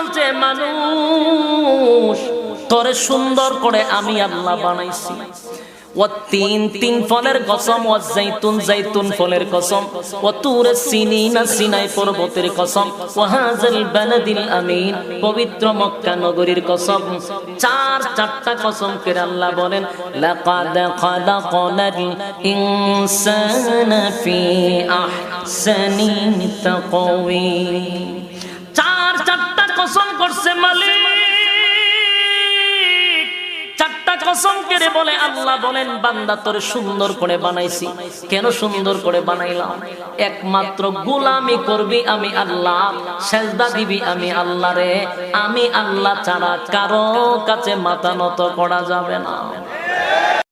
বলছে মানুষ, তোরে সুন্দর করে আমি আল্লাহ বানাইছি। ও তিন তিন ফলের কসম, ও জাইতুন জাইতুন ফলের কসম, ও তুর সিনিনা সিনাই পর্বতের কসম, ও হাজাল আমিন, পবিত্র মক্কা নগরীর কসম। চার, চারটা কসম করে আল্লাহ বলেন, লাকাদ খালাকনাল ইনসানা ফি আহসানি চার চারটা কসম করছে মালিক। চারটা কসম কেড়ে বলে, আল্লাহ বলেন, বান্দা তোর সুন্দর করে বানাইছি। কেন সুন্দর করে বানাইলাম? একমাত্র গোলামি করবি আমি আল্লাহ, সেজদা দিবি আমি আল্লাহ রে। আমি আল্লাহ ছাড়া কারও কাছে মাথা নত করা যাবে না।